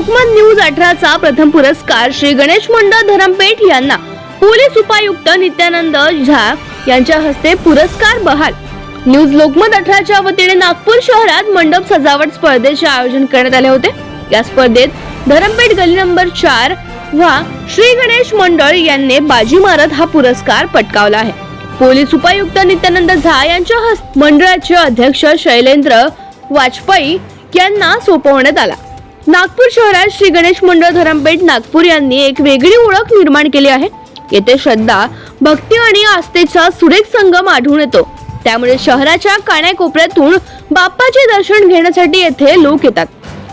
Lokmat news अठराचा प्रथम पुरस्कार श्री गणेश मंडळ धरमपेठ यांना. पोलीस उपायुक्त नित्यानंद झा यांच्या हस्ते पुरस्कार बहाल. न्यूज लोकमत अठराच्या वतीने नागपूर शहरात मंडप सजावट स्पर्धेचे आयोजन करण्यात आले होते. या स्पर्धेत धरमपेठ गल्ली नंबर चार वा श्री गणेश मंडळ यांनी बाजी मारत हा पुरस्कार पटकावला आहे. पोलीस उपायुक्त नित्यानंद झा यांच्या हस्ते मंडळाचे अध्यक्ष शैलेंद्र वाजपेयी यांना सोपवण्यात आला. नागपूर शहरात श्री गणेश मंडळ धरमपेठ नागपूर यांनी एक वेगळी ओळख निर्माण केली आहे. येथे श्रद्धा भक्ती आणि आस्थेचा सुरेख संगम आढळून येतो. त्यामुळे शहराच्या काण्याकोपऱ्यातून बाप्पाचे दर्शन घेण्यासाठी येथे लोक येतात.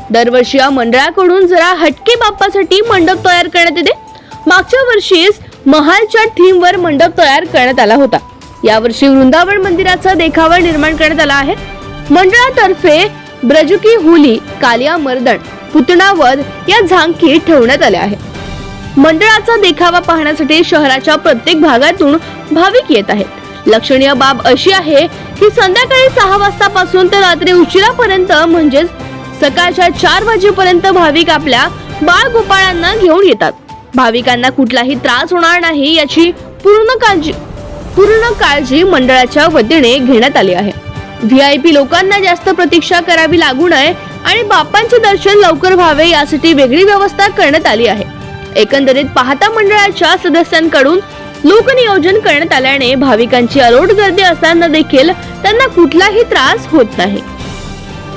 दरवर्षी या मंडळाकडून जरा हटके बाप्पासाठी मंडप तयार करण्यात येते. मागच्या वर्षीच महालच्या थीमवर मंडप तयार करण्यात आला होता. यावर्षी वृंदावन मंदिराचा देखावा निर्माण करण्यात आला आहे. मंडळातर्फे ब्रजुकी हुली कालिया मर्दण पुतणावर या झांकी ठेवण्यात आल्या आहेत. मंडळाचा देखावा पाहण्यासाठी शहराच्या प्रत्येक भागातून भाविक येत आहेत. लक्षणीय बाब अशी आहे की संध्याकाळी सहा वाजतापासून तर रात्री उशिरापर्यंत म्हणजेच सकाळच्या चार वाजेपर्यंत भाविक आपल्या बाळ गोपाळांना घेऊन येतात. भाविकांना कुठलाही त्रास होणार नाही याची पूर्ण काळजी पूर्ण काळजी मंडळाच्या वतीने घेण्यात आली आहे. व्ही आय पी लोकांना जास्त प्रतीक्षा करावी लागू नये आणि बाप्पांचे दर्शन लवकर व्हावे यासाठी वेगळी व्यवस्था करण्यात आली आहे. एकंदरीत पाहता मंडळाच्या सदस्यांकडून लोकनियोजन करण्यात आल्याने भाविकांची अलोट गर्दी असताना देखील त्यांना कुठलाही त्रास होत नाही.